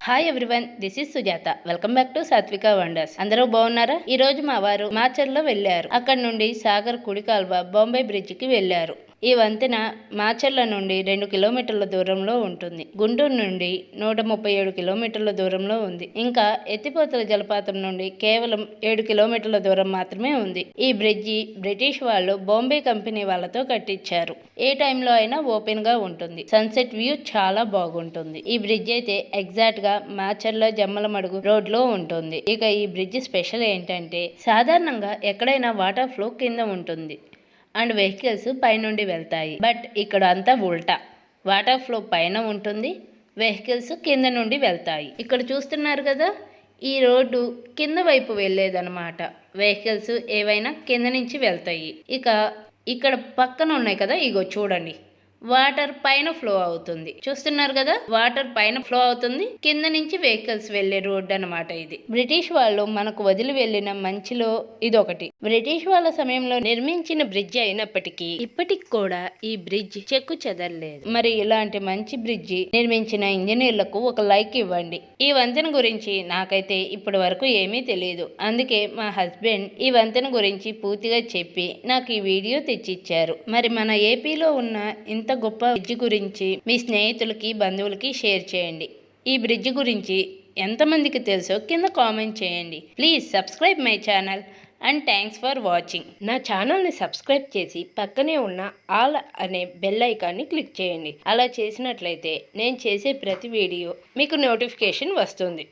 Hi everyone this is Sujatha welcome back to Satvika wonders అందరూ బాగున్నారా? ఈ రోజు మా వారు మాచర్లో వెళ్ళారు. అక్కడ నుండి సాగర్ కుడి కాల్వ బాంబే బ్రిడ్జ్కి వెళ్ళారు. ఈ వంతెన మాచర్ల నుండి రెండు కిలోమీటర్ల దూరంలో ఉంటుంది. గుంటూరు నుండి నూట ముప్పై ఏడు కిలోమీటర్ల దూరంలో ఉంది. ఇంకా ఎత్తిపోతల జలపాతం నుండి కేవలం ఏడు కిలోమీటర్ల దూరం మాత్రమే ఉంది. ఈ బ్రిడ్జి బ్రిటిష్ వాళ్ళు బాంబే కంపెనీ వాళ్ళతో కట్టించారు. ఏ టైంలో అయినా ఓపెన్గా ఉంటుంది. సన్సెట్ వ్యూ చాలా బాగుంటుంది. ఈ బ్రిడ్జ్ అయితే ఎగ్జాక్ట్గా మాచర్ల జమ్మలమడుగు రోడ్లో ఉంటుంది. ఇక ఈ బ్రిడ్జ్ స్పెషల్ ఏంటంటే సాధారణంగా ఎక్కడైనా వాటర్ ఫ్లో కింద ఉంటుంది. అండ్ వెహికల్స్ పైనుండి వెళ్తాయి. బట్ ఇక్కడ అంతా ఉల్టా. వాటర్ ఫ్లో పైన ఉంటుంది. వెహికల్స్ కింద నుండి వెళ్తాయి. ఇక్కడ చూస్తున్నారు కదా ఈ రోడ్డు కింద వైపు వెళ్ళేదన్నమాట. వెహికల్స్ ఏవైనా కింద నుంచి వెళ్తాయి. ఇక ఇక్కడ పక్కన ఉన్నాయి కదా ఇగో చూడండి. వాటర్ పైన ఫ్లో అవుతుంది. చూస్తున్నారు కదా? వాటర్ పైన ఫ్లో అవుతుంది. కింద నుంచి వెహికల్స్ వెళ్ళే రోడ్ అన్నమాట ఇది. బ్రిటిష్ వాళ్ళు మనకు వదిలి వెళ్ళిన మంచిలో ఇదొకటి. బ్రిటిష్ వాళ్ళ సమయంలో నిర్మించిన బ్రిడ్జ్ అయినప్పటికీ ఇప్పటికి కూడా ఈ బ్రిడ్జ్ చెక్కు చెదరలేదు. మరి ఇలాంటి మంచి బ్రిడ్జి నిర్మించిన ఇంజనీర్లకు ఒక లైక్ ఇవ్వండి. ఈ వంతెన గురించి నాకైతే ఇప్పటి వరకు ఏమీ తెలియదు అందుకే మా హస్బెండ్ ఈ వంతెన గురించి పూర్తిగా చెప్పి నాకు ఈ వీడియో తెచ్చిచ్చారు. మరి మన ఏపీలో ఉన్న ఇంత గొప్ప బ్రిడ్జ్ గురించి మీ స్నేహితులకి బంధువులకి షేర్ చేయండి. ఈ బ్రిడ్జ్ గురించి ఎంతమందికి తెలుసో కింద కామెంట్ చేయండి. Please subscribe my channel and thanks for watching. నా ఛానల్ని సబ్స్క్రైబ్ చేసి పక్కనే ఉన్న ఆల్ అనే బెల్ ఐకాన్ని క్లిక్ చేయండి. అలా చేసినట్లయితే నేను చేసే ప్రతి వీడియో మీకు నోటిఫికేషన్ వస్తుంది.